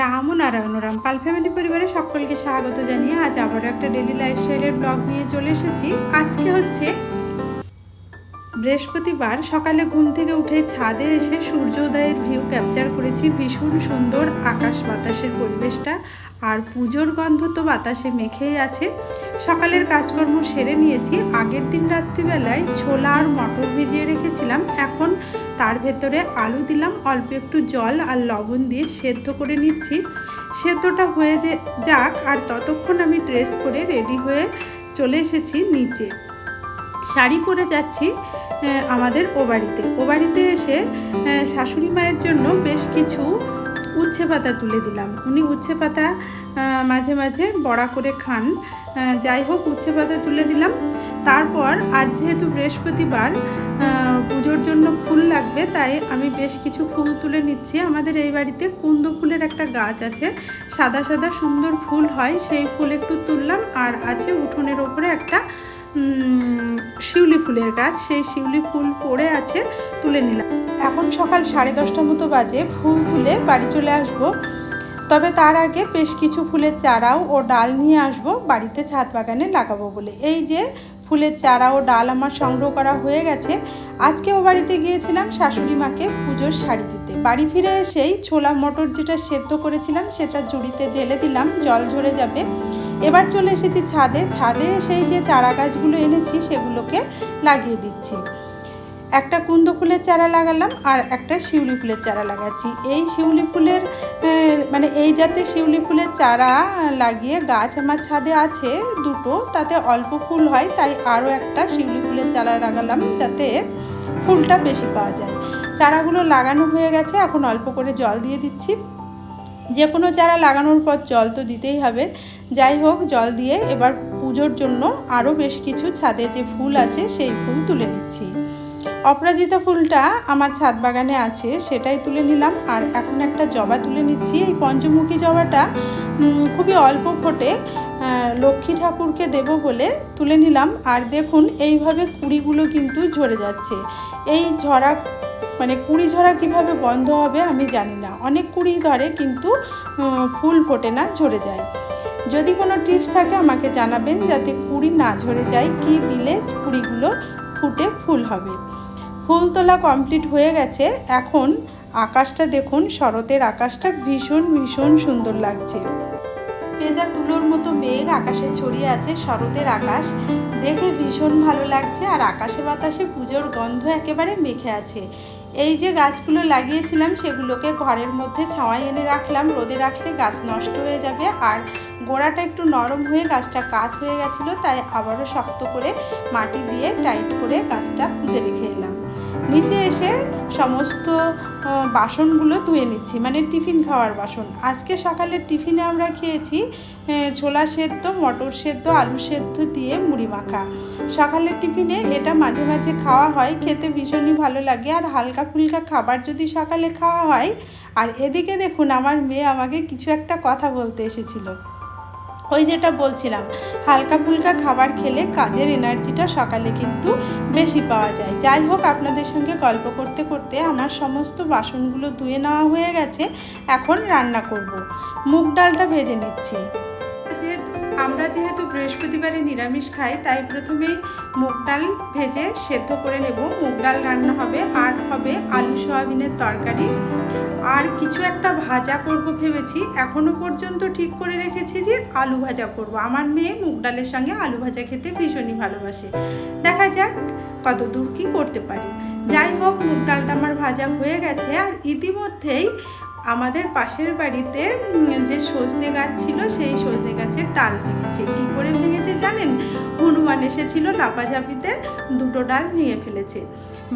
রাম ও নারায়ণ রাম পাল ফ্যামিলি পরিবারে সকলকে স্বাগত জানিয়ে আজ আবারও একটা ডেলি লাইফস্টাইলের ব্লগ নিয়ে চলে এসেছি। আজকে হচ্ছে বৃহস্পতিবার, সকালে ঘুম থেকে উঠে ছাদে এসে সূর্যোদয়ের ভিউ ক্যাপচার করেছি। ভীষণ সুন্দর আকাশ বাতাসের পরিবেশটা। আর পুজোর গন্ধ তো বাতাসে মেখেই আছে। সকালের কাজকর্ম সেরে নিয়েছি। আগের দিন রাত্রিবেলায় ছোলা আর মটর ভিজিয়ে রেখেছিলাম। এখন তার ভেতরে আলু দিলাম, অল্প একটু জল আর লবণ দিয়ে সেদ্ধ করে নিচ্ছি। সেদ্ধটা হয়ে যে যাক, আর ততক্ষণ আমি ড্রেস পরে রেডি হয়ে চলে এসেছি নিচে। শাড়ি পরে যাচ্ছি আমাদের ও বাড়িতে। ও বাড়িতে এসে শাশুড়ি মায়ের জন্য বেশ কিছু উচ্ছে পাতা তুলে দিলাম। উনি উচ্ছে পাতা মাঝে মাঝে বড়া করে খান। যাই হোক, উচ্ছে পাতা তুলে দিলাম। তারপর আজ যেহেতু বৃহস্পতিবার পুজোর জন্য ফুল লাগবে, তাই আমি বেশ কিছু ফুল তুলে নিচ্ছি। আমাদের এই বাড়িতে কুন্দ ফুলের একটা গাছ আছে। সাদা সাদা সুন্দর ফুল হয়, সেই ফুল একটু তুললাম। আর আছে উঠোনের ওপরে একটা শিউলি ফুলের গাছ, সেই শিউলি ফুল পড়ে আছে, তুলে নিলাম। এখন সকাল সাড়ে দশটা মতো বাজে, ফুল তুলে বাড়ি চলে আসব। তবে তার আগে বেশ কিছু ফুলের চারাও ও ডাল নিয়ে আসব, বাড়িতে ছাদ বাগানে লাগাবো বলে। এই যে ফুলের চারা ও ডাল আমার সংগ্রহ করা হয়ে গেছে। আজকে ও বাড়িতে গিয়েছিলাম, শাশুড়ি মাকে পুজোর শাড়ি দিতে। বাড়ি ফিরে এসেই ছোলা মটর যেটা সেদ্ধ করেছিলাম, সেটা ঝুড়িতে ঢেলে দিলাম, জল ঝরে যাবে। এবার চলে এসেছি ছাদে। ছাদে সেই যে চারা গাছগুলো এনেছি, সেগুলোকে লাগিয়ে দিচ্ছি। একটা কুন্দ ফুলের চারা লাগালাম আর একটা শিউলি ফুলের চারা লাগাচ্ছি। এই শিউলি ফুলের মানে এই জাতের শিউলি ফুলের চারা লাগিয়ে গাছ আমার ছাদে আছে দুটো। তাতে অল্প ফুল হয়, তাই আরও একটা শিউলি ফুলের চারা লাগালাম যাতে ফুলটা বেশি পাওয়া যায়। চারাগুলো লাগানো হয়ে গেছে, এখন অল্প করে জল দিয়ে দিচ্ছি। যে কোনো চারা লাগানোর পর জল তো দিতেই হবে। যাই হোক, জল দিয়ে এবার পুজোর জন্য আরও বেশ কিছু ছাদে যে ফুল আছে, সেই ফুল তুলে নিচ্ছি। অপরাজিতা ফুলটা আমার ছাদ বাগানে আছে, সেটাই তুলে নিলাম। আর এখন একটা জবা তুলে নিচ্ছি। এই পঞ্চমুখী জবাটা খুবই অল্প ফোটে লক্ষ্মী ঠাকুরকে দেব বলে তুলে নিলাম। আর দেখুন, এইভাবে কুড়িগুলো কিন্তু ঝরে যাচ্ছে। এই ঝরা মানে কুড়ি ঝরা কীভাবে বন্ধ হবে আমি জানি না। অনেক কুড়ি ধরে কিন্তু ফুল ফোটে না, ঝরে যায়। যদি কোনো টিপস থাকে আমাকে জানাবেন যাতে কুড়ি না ঝরে যায়, কি দিলে কুড়িগুলো ফুটে ফুল হবে। ফুল তোলা কমপ্লিট হয়ে গেছে। এখন আকাশটা দেখুন, শরতের আকাশটা ভীষণ ভীষণ সুন্দর লাগছে। পেঁজা তুলোর মতো মেঘ আকাশে ছড়িয়ে আছে, শরতের আকাশ। দেখে ভীষণ ভালো লাগছে আর আকাশে বাতাসে পুজোর গন্ধ একেবারে মেখে আছে। এই যে গাছগুলো লাগিয়েছিলাম, সেগুলোকে ঘরের মধ্যে ছাওয়ায় এনে রাখলাম। রোদে রাখলে গাছ নষ্ট হয়ে যাবে আর গোড়াটা একটু নরম হয়ে গাছটা কাত হয়ে গেছিল, তাই আবারও শক্ত করে মাটি দিয়ে টাইট করে গাছটা পুঁতে রেখে এলাম। নিচে এসে সমস্ত বাসনগুলো ধুয়ে নিচ্ছি মানে টিফিন খাওয়ার বাসন। আজকে সকালের টিফিনে আমরা খেয়েছি ছোলা সেদ্ধ, মটর সেদ্ধ, আলু সেদ্ধ দিয়ে মুড়ি মাখা। সকালের টিফিনে এটা মাঝে মাঝে খাওয়া হয়, খেতে ভীষণই ভালো লাগে। আর হালকা ফুলকা খাবার যদি সকালে খাওয়া হয়, আর এদিকে দেখুন আমার মেয়ে আমাকে কিছু একটা কথা বলতে এসেছিল। ওই যেটা বলছিলাম, হালকা ফুলকা খাবার খেলে কাজের এনার্জিটা সকালে কিন্তু বেশি পাওয়া যায়। যাই হোক, আপনাদের সঙ্গে গল্প করতে করতে আমার সমস্ত বাসনগুলো ধুয়ে নেওয়া হয়ে গেছে, এখন রান্না করব। মুগ ডালটা ভেজে নিচ্ছি। যেহেতু আমরা যেহেতু বৃহস্পতিবারে নিরামিষ খাই, তাই প্রথমেই মুগ ডাল ভেজে সেদ্ধ করে নেব। মুগ ডাল রান্না হবে, আর হবে আলু সয়াবিনের তরকারি। আর কিছু একটা ভাজা করব ভেবেছি, এখনও পর্যন্ত ঠিক করে রেখেছি যে আলু ভাজা করব। আমার মেয়ে মুগ ডালের সঙ্গে আলু ভাজা খেতে ভীষণই ভালোবাসে। দেখা যাক কত দূর কী করতে পারি। যাই হোক, মুগ ডালটা আমার ভাজা হয়ে গেছে, আর ইতিমধ্যেই আমাদের পাশের বাড়িতে যে সজনে গাছ ছিল, সেই সজনে গাছের ডাল ভেঙেছে। কি করে ভেঙেছে জানেন? হনুমান এসেছিল লাপাঝাপিতে দুটো ডাল ভেঙে ফেলেছে।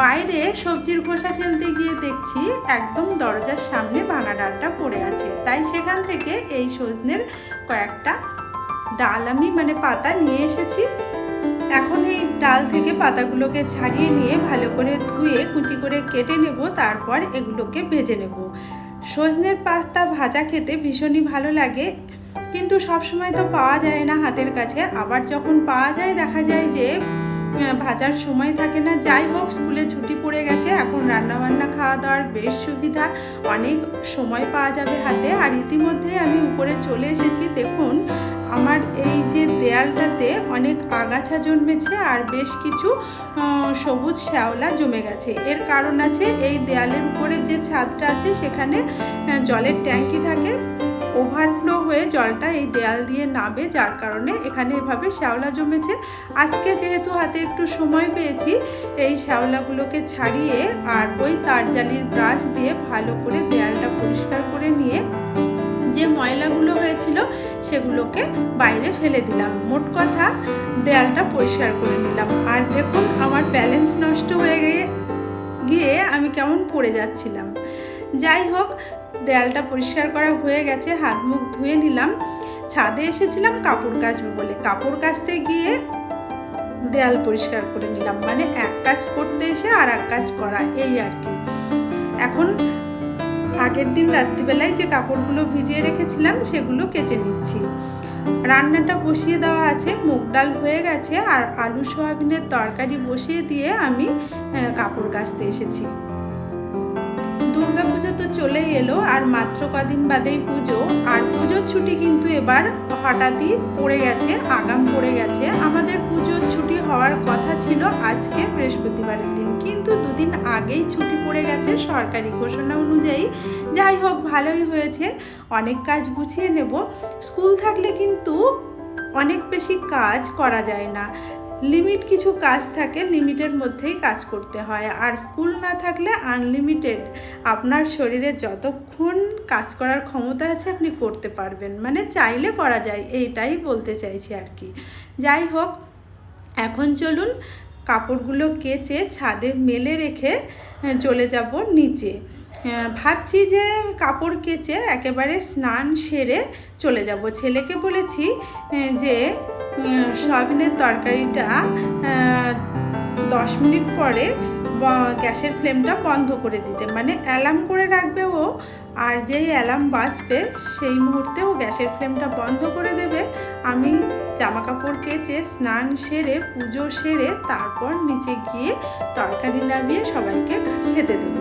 বাইরে সবজির খোসা ফেলতে গিয়ে দেখছি একদম দরজার সামনে ভাঙা ডালটা পড়ে আছে। তাই সেখান থেকে এই সজনের কয়েকটা ডাল আমি মানে পাতা নিয়ে এসেছি। এখন এই ডাল থেকে পাতাগুলোকে ছাড়িয়ে নিয়ে ভালো করে ধুয়ে কুচি করে কেটে নেব, তারপর এগুলোকে ভেজে নেব। সজনের পাতা ভাজা খেতে ভীষণই ভালো লাগে, কিন্তু সবসময় তো পাওয়া যায় না হাতের কাছে। আবার যখন পাওয়া যায়, দেখা যায় যে ভাজার সময় থাকে না। যাই হোক, স্কুলে ছুটি পড়ে গেছে, এখন রান্নাবান্না খাওয়া দাওয়ার বেশ সুবিধা। অনেক সময় পাওয়া যাবে হাতে। আর ইতিমধ্যে আমি উপরে চলে এসেছি, দেখুন আমার এই যে দেয়ালটাতে অনেক আগাছা জন্মেছে আর বেশ কিছু সবুজ শ্যাওলা জমে গেছে। এর কারণ আছে এই দেয়ালের উপরে যে ছাদটা আছে সেখানে জলের ট্যাঙ্কি থাকে। ওভারফ্লো হয়ে জলটা এই দেয়াল দিয়ে নাবে যার কারণে এখানে এভাবে শ্যাওলা জমেছে। আজকে যেহেতু হাতে একটু সময় পেয়েছি, এই শ্যাওলাগুলোকে ছাড়িয়ে আর ওই তারজালির ব্রাশ দিয়ে ভালো করে দেয়ালটা পরিষ্কার করে নিয়ে, যে ময়লাগুলো হয়েছিল সেগুলোকে বাইরে ফেলে দিলাম। মোট কথা, দেয়ালটা পরিষ্কার করে নিলাম। আর দেখুন, আমার ব্যালেন্স নষ্ট হয়ে গিয়ে গিয়ে আমি কেমন পড়ে যাচ্ছিলাম। যাই হোক, দেয়ালটা পরিষ্কার করা হয়ে গেছে, হাত মুখ ধুয়ে নিলাম। ছাদে এসেছিলাম কাপড় কাচবো বলে। কাপড় কাচতে গিয়ে দেয়াল পরিষ্কার করে নিলাম। মানে এক কাজ করতে এসে আর এক কাজ করা, এই আর কি। এখন আগের দিন রাত্রিবেলায় যে কাপড়গুলো ভিজিয়ে রেখেছিলাম সেগুলো কেচে নিচ্ছি। রান্নাটা বসিয়ে দেওয়া আছে, মুগ ডাল হয়ে গেছে আর আলু সোয়াবিনের তরকারি বসিয়ে দিয়ে আমি কাপড় কাচতে এসেছি। দুর্গাপুজো তো এলো আর মাত্র কদিন বাদেই পুজো, আর পুজোর ছুটি কিন্তু এবার হঠাৎই পড়ে গেছে, আগাম পড়ে গেছে। আমাদের পুজোর ছুটি হওয়ার কথা ছিল আজকে বৃহস্পতিবারের দিন। কিন্তু দুদিন আগেই ছুটি পড়ে গেছে সরকারি ঘোষণা অনুযায়ী। যাই হোক, ভালোই হয়েছে। অনেক কাজ গুছিয়ে নেব। স্কুল থাকলে কিন্তু অনেক বেশি কাজ করা যায় না। লিমিট কিছু কাজ থাকে লিমিটের মধ্যেই কাজ করতে হয়। আর স্কুল না থাকলে আনলিমিটেড আপনার শরীরে যতক্ষণ কাজ করার ক্ষমতা আছে আপনি করতে পারবেন। মানে চাইলে করা যায় এইটাই বলতে চাইছি আর কি। যাই হোক এখন চলুন কাপড়গুলো কেচে ছাদে মেলে রেখে চলে যাব নিচে। ভাবছি যে কাপড় কেচে একেবারে স্নান সেরে চলে যাব। ছেলেকে বলেছি যে উম, সয়াবিনের তরকারিটা দশ মিনিট পরে গ্যাসের ফ্লেমটা বন্ধ করে দিতে। মানে অ্যালার্ম করে রাখবে ও, আর যেই অ্যালার্ম বাজবে সেই মুহূর্তে ও গ্যাসের ফ্লেমটা বন্ধ করে দেবে। আমি জামা কাপড় কেচে স্নান সেরে, পুজো সেরে তারপর নিচে গিয়ে তরকারি নামিয়ে সবাইকে খেতে দেবো।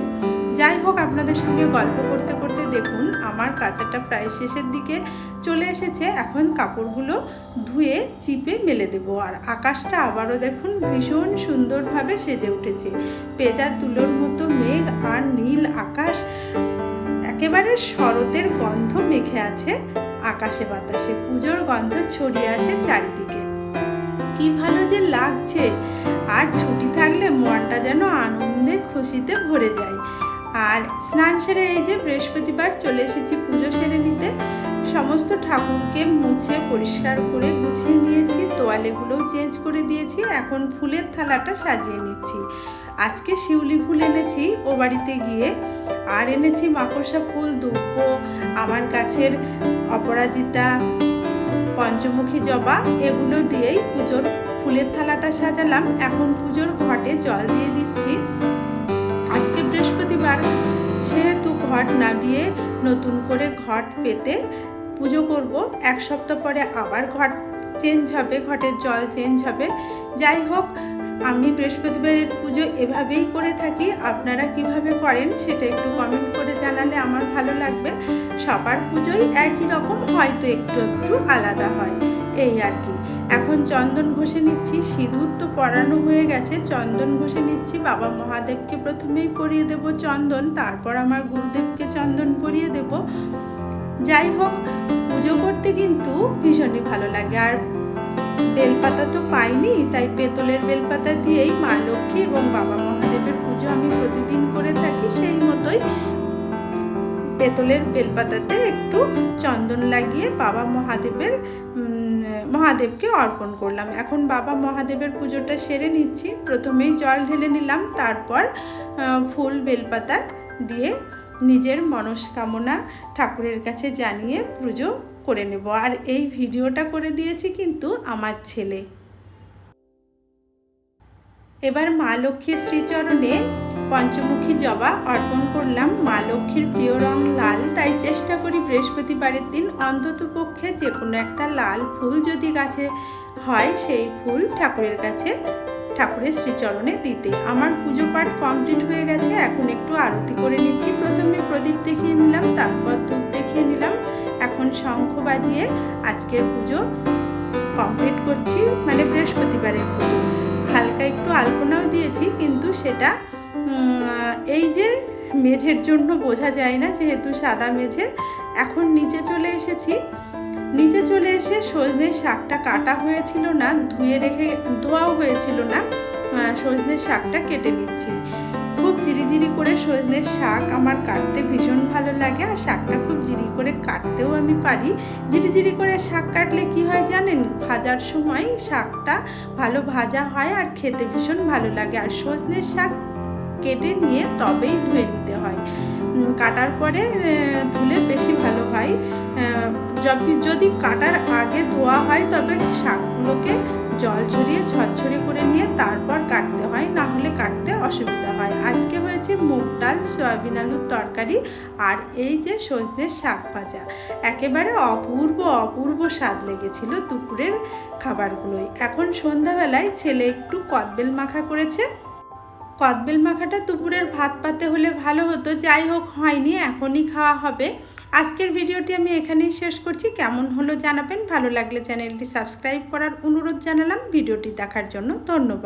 যাই হোক, আপনাদের সঙ্গে গল্প করতে করতে দেখুন, আমার কাঁচাটা প্রায় শেষের দিকে চলে এসেছে। এখন কাপড়গুলো ধুয়ে, চিপে মেলে দেবো। আর আকাশটা আবারও দেখুন, ভীষণ সুন্দরভাবে সেজে উঠেছে। পেঁজা তুলোর মতো মেঘ আর নীল আকাশ, একেবারে শরতের গন্ধ মেখে আছে আকাশে বাতাসে। পুজোর গন্ধ ছড়িয়ে আছে চারিদিকে। কি ভালো যে লাগছে! আর ছুটি থাকলে মনটা যেন আনন্দে খুশিতে ভরে যায়। আর স্নান সেরে এই যে বৃহস্পতিবার চলে এসেছি পুজো সেরে নিতে, সমস্ত ঠাকুরকে মুছে পরিষ্কার করে গুছিয়ে নিয়েছি, তোয়ালেগুলোও চেঞ্জ করে দিয়েছি, এখন ফুলের থালাটা সাজিয়ে নিচ্ছি। আজকে শিউলি ফুল এনেছি, ও বাড়িতে গিয়ে, আর এনেছি মাকড়সা ফুল, দুব্ব, আমার গাছের অপরাজিতা, পঞ্চমুখী জবা, এগুলো দিয়েই পুজোর ফুলের থালাটা সাজালাম। এখন পুজোর ঘটে জল দিয়ে দিচ্ছি। বৃহস্পতিবার সেহেতু ঘট নামিয়ে নতুন করে ঘট পেতে পুজো করব। এক সপ্তাহ পরে আবার ঘট চেঞ্জ হবে, ঘটের জল চেঞ্জ হবে। যাই হোক, আমি বৃহস্পতিবারের পুজো এভাবেই করে থাকি। আপনারা কীভাবে করেন সেটা একটু কমেন্ট করে জানালে আমার ভালো লাগবে। সবার পুজোই একই রকম, হয়তো একটু একটু আলাদা হয়। এই আর কি। এখন চন্দন ঘষে নিচ্ছি, সিঁদুর তো পরানো হয়ে গেছে, চন্দন ঘষে নিচ্ছি। বাবা মহাদেবকে প্রথমেই পরিয়ে দেব চন্দন, তারপর আমার গুরুদেবকে চন্দন পরিয়ে দেব। যাই হোক, পুজো করতে কিন্তু ভীষণই ভালো লাগে। আর বেলপাতা তো পাইনি, তাই পেতলের বেলপাতা দিয়েই মা লক্ষ্মী এবং বাবা মহাদেবের পুজো আমি প্রতিদিন করে থাকি। সেই মতোই পেতলের বেলপাতাতে একটু চন্দন লাগিয়ে বাবা মহাদেবের মহাদেবকে অর্পণ করলাম। এখন বাবা মহাদেবের পুজোটা সেরে নিচ্ছি। প্রথমেই জল ঢেলে নিলাম, তারপর ফুল বেলপাতা দিয়ে নিজের মনস্কামনা ঠাকুরের কাছে জানিয়ে পুজো করে নেব। আর এই ভিডিওটা করে দিয়েছি কিন্তু আমার ছেলে। এবার মা লক্ষ্মীর শ্রীচরণে পঞ্চমুখী জবা অর্পণ করলাম মা লক্ষ্মীর প্রিয় রং লাল। তাই চেষ্টা করি বৃহস্পতিবারের দিন অন্তত পক্ষে যে কোনো একটা লাল ফুল যদি গাছে হয়, সেই ফুল ঠাকুরের কাছে, ঠাকুরের শ্রীচরণে দিতে। আমার পুজো পাঠ কমপ্লিট হয়ে গেছে, এখন একটু আরতি করে নিচ্ছি। প্রথমে প্রদীপ দেখিয়ে নিলাম, তারপর ধূপ দেখিয়ে নিলাম। এখন শঙ্খ বাজিয়ে আজকের পুজো কমপ্লিট করছি মানে বৃহস্পতিবারের পুজো। হালকা একটু আলপনাও দিয়েছি, কিন্তু সেটা এই যে মেঝের জন্য বোঝা যায় না যেহেতু সাদা মেঝে, এখন নিচে চলে এসেছি। নিচে চলে এসে সজনের শাকটা কাটা হয়েছিল না, ধুয়ে রেখে, ধোয়াও হয়েছিল না সজনের শাকটা কেটে নিচ্ছি। খুব জিরিজিরি করে সজনের শাক আমার কাটতে ভীষণ ভালো লাগে আর শাকটা খুব জিরি করে কাটতেও আমি পারি। জিরিজিরি করে শাক কাটলে কি হয় জানেন? ভাজার সময় শাকটা ভালো ভাজা হয় আর খেতে ভীষণ ভালো লাগে। আর সজনের শাক কেটে নিয়ে তবেই ধুয়ে নিতে হয়। কাটার পরে ধুলে বেশি ভালো হয়। যদি কাটার আগে ধোয়া হয়, তবে শাকগুলোকে জল ঝরিয়ে ঝরঝরে করে নিয়ে তারপর কাটতে হয় না হলে কাটতে অসুবিধা হয়। আজকে হয়েছে মুগ ডাল, সয়াবিন আলুর তরকারি আর এই যে সজনের শাক ভাজা। একেবারে অপূর্ব অপূর্ব স্বাদ লেগেছিল দুপুরের খাবারগুলোই। এখন সন্ধ্যাবেলায় ছেলে একটু কদবেল মাখা করেছে। কদবেল মাখাটা দুপুরের ভাত পাতে হলে ভালো হতো, যাই হোক হয়নি, এখনই খাওয়া হবে। আজকের ভিডিওটি আমি এখানেই শেষ করছি। কেমন হলো জানাবেন? ভালো লাগলে চ্যানেলটি সাবস্ক্রাইব করার অনুরোধ জানালাম। ভিডিওটি দেখার জন্য ধন্যবাদ।